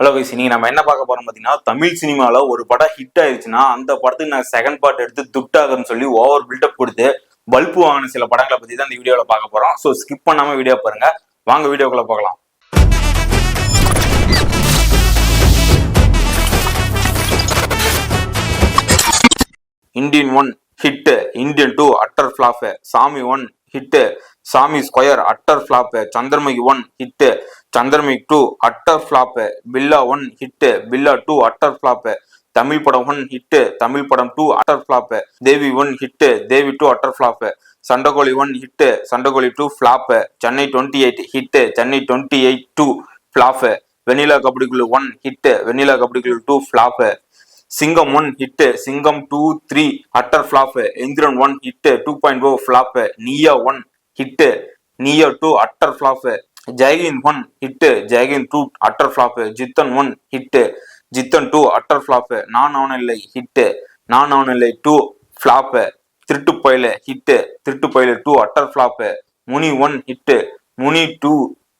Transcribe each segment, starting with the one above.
Hello guys இன்னைக்கு நம்ம என்ன பார்க்க போறோம் பார்த்தீங்கன்னா தமிழ் சினிமாவில் ஒரு படம் ஹிட் ஆயிடுச்சுன்னா அந்த படத்துக்கு நான் செகண்ட் பார்ட் எடுத்து துட்டாகன்னு சொல்லி ஓவர் பில்டப் கொடுத்து பல்பு வாங்கின சில படங்களை பத்தி தான் இந்த வீடியோவில் பார்க்க போறோம். ஸோ ஸ்கிப் பண்ணாம வீடியோ பாருங்க. வாங்க வீடியோக்குள்ள பார்க்கலாம் Indian one hit Indian two utter flop Saamy one hit Saamy square utter flop Chandramukhi one hit Chandramukhi two utter flop Billa one hit Billa two utter flop Tamil Padam one hit Tamil Padam two utter flop Devi one hit Devi two utter flop Sandakozhi one hit Sandakozhi two flop Chennai twenty eight hit Chennai twenty eight two flop Vennila Kuzhu one hit Vennila Kuzhu two flop Singam one hit Singam two three utter flop Enthiran one hit two point O flop Neeya one hit Neeya two utter flop ஜெயகின் one hit ஜெயகின் two utter flop Jithan one hit Jithan two utter flop நான் அவன் இல்லை hit நான் அவன் இல்லை two flop திருட்டு Payale hit Thiruttu Payale two utter flop Muni one hit Muni two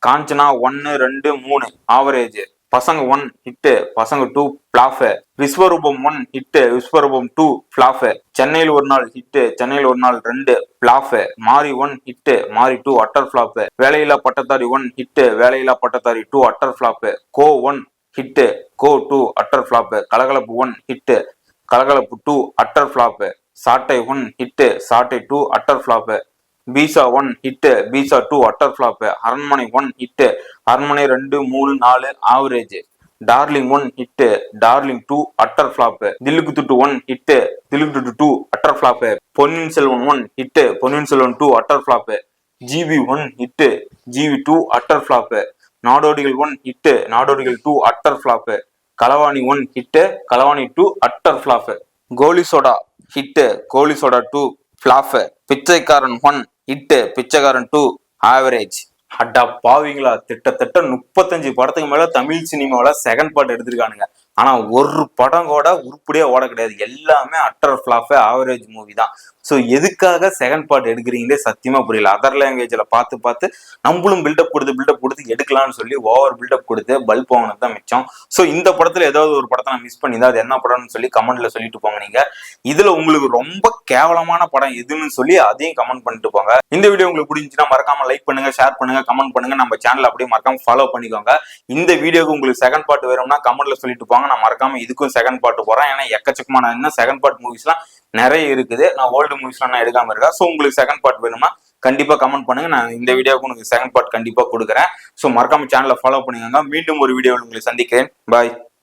Kanchana ஒன்னு ரெண்டு மூணு average Pasanga one hit Pasanga two flop Vishwaroopam one hit Vishwaroopam two flop சென்னையில் ஒரு நாள் ஹிட்டு சென்னையில் ஒரு நாள் ரெண்டு flop Maari one hit Maari two utter flop Velaiyilla Pattathari one hit Velaiyilla Pattathari two utter flop Ko one hit Ko two utter flop Kalakalappu one hit Kalakalappu two utter flop Sattai one hit Sattai two utter flop Pizza one hit Pizza two utter flop Aranmanai one hit Aranmanai ரெண்டு மூணு நாலு average Darling one hit Darling two utter flop Dhilluku Dhuddu one hit Dhilluku Dhuddu two utter flop Ponniyin Selvan one hit Ponniyin Selvan two utter flop GP one hit GP two utter flop Nadodigal one hit Nadodigal two utter flop Kalavani one hit Kalavani two utter flop Goli Soda hit Goli Soda two flop Pichaikkaran one hit பிச்சைக்காரன் two average அட்டா பாவிங்களா திட்டத்தட்ட முப்பத்தஞ்சு படத்துக்கு மேல தமிழ் சினிமாவில second part எடுத்திருக்கானுங்க. ஆனா ஒரு படம் கூட உருப்படியா ஓட கிடையாது. எல்லாமே அட்டர் ஃபிளாப் ஆவரேஜ் மூவி தான். ஸோ எதுக்காக செகண்ட் பார்ட் எடுக்கிறீங்களே சத்தியமா புரியல. அதர் லாங்குவேஜ்ல பார்த்து பார்த்து நம்மளும் பில்டப் கொடுத்து பில்டப் கொடுத்து எடுக்கலாம்னு சொல்லி ஓவர் பில்டப் கொடுத்து பல்ப் வாங்கினது தான் மிச்சம். ஸோ இந்த படத்துல ஏதாவது ஒரு படத்தை நான் மிஸ் பண்ணிதான் அது என்ன படம்னு சொல்லி கமெண்ட்ல சொல்லிட்டு போங்க நீங்க. இதுல உங்களுக்கு ரொம்ப கேவலமான படம் எதுன்னு சொல்லி அதையும் கமெண்ட் பண்ணிட்டு போங்க. இந்த வீடியோ உங்களுக்கு பிடிச்சிச்சுன்னா மறக்காம லைக் பண்ணுங்க ஷேர் பண்ணுங்க கமெண்ட் பண்ணுங்க. நம்ம சேனல் அப்படியே மறக்காம ஃபாலோ பண்ணிக்கோங்க. இந்த வீடியோக்கு உங்களுக்கு செகண்ட் பார்ட் வேணும்னா கமெண்ட்ல சொல்லிட்டு போங்க. நான் மறக்காம இதுக்கும் செகண்ட் பார்ட் போறேன். ஏன்னா எக்கச்சக்கமான இன்னும் செகண்ட் பார்ட் மூவிஸ்லாம் நிறைய இருக்குது. நான் ஓல்டு மூவிஸ்லாம் நான் எடுக்காம இருக்கேன் ஸோ உங்களுக்கு செகண்ட் பார்ட் வேணுமா? கண்டிப்பா கமெண்ட் பண்ணுங்க. நான் இந்த வீடியோவுக்கு உங்களுக்கு செகண்ட் பார்ட் கண்டிப்பா கொடுக்குறேன். ஸோ மறக்காம சேனலை ஃபாலோ பண்ணிக்கோங்க. மீண்டும் ஒரு வீடியோவில் உங்களை சந்திக்கிறேன். பாய்